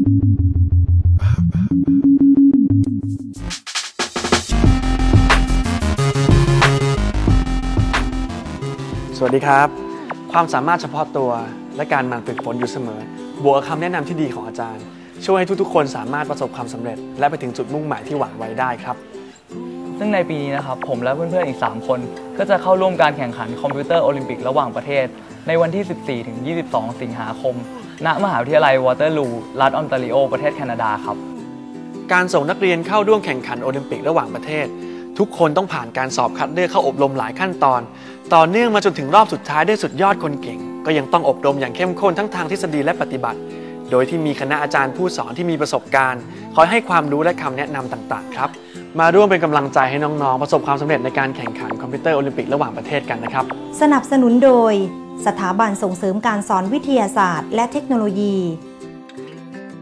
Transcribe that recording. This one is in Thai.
สวัสดีครับ ความสามารถเฉพาะตัวและการหมั่นฝึกฝนอยู่เสมอ บวกคำแนะนำที่ดีของอาจารย์ ช่วยให้ทุกๆ คนสามารถประสบความสำเร็จ และไปถึงจุดมุ่งหมายที่หวังไว้ได้ครับ ซึ่งในปีนี้นะครับผมและเพื่อนๆอีก 3 คน ก็จะเข้าร่วมการแข่งขันคอมพิวเตอร์โอลิมปิกระหว่างประเทศ ในวันที่ 14 ถึง 22 สิงหาคม ณ มหาวิทยาลัยวอเตอร์ลูรัฐออนตาริโอ ประเทศแคนาดาครับ การส่งนักเรียนเข้าร่วมแข่งขันโอลิมปิกระหว่างประเทศ ทุกคนต้องผ่านการสอบคัดเลือกเข้าอบรมหลายขั้นตอน ต่อเนื่องมาจนถึงรอบสุดท้ายได้สุดยอดคนเก่ง ก็ยังต้องอบรมอย่างเข้มข้นทั้งทางทฤษฎีและปฏิบัติ โดยที่มีคณะอาจารย์ผู้สอนที่มีประสบการณ์คอยให้ความรู้และคำแนะนำต่างๆ ครับ มาร่วมเป็นกำลังใจให้น้องๆ ประสบความสำเร็จในการแข่งขันคอมพิวเตอร์โอลิมปิกระหว่างประเทศกันนะครับ สนับสนุนโดย สถาบันส่งเสริมการสอนวิทยาศาสตร์ และเทคโนโลยี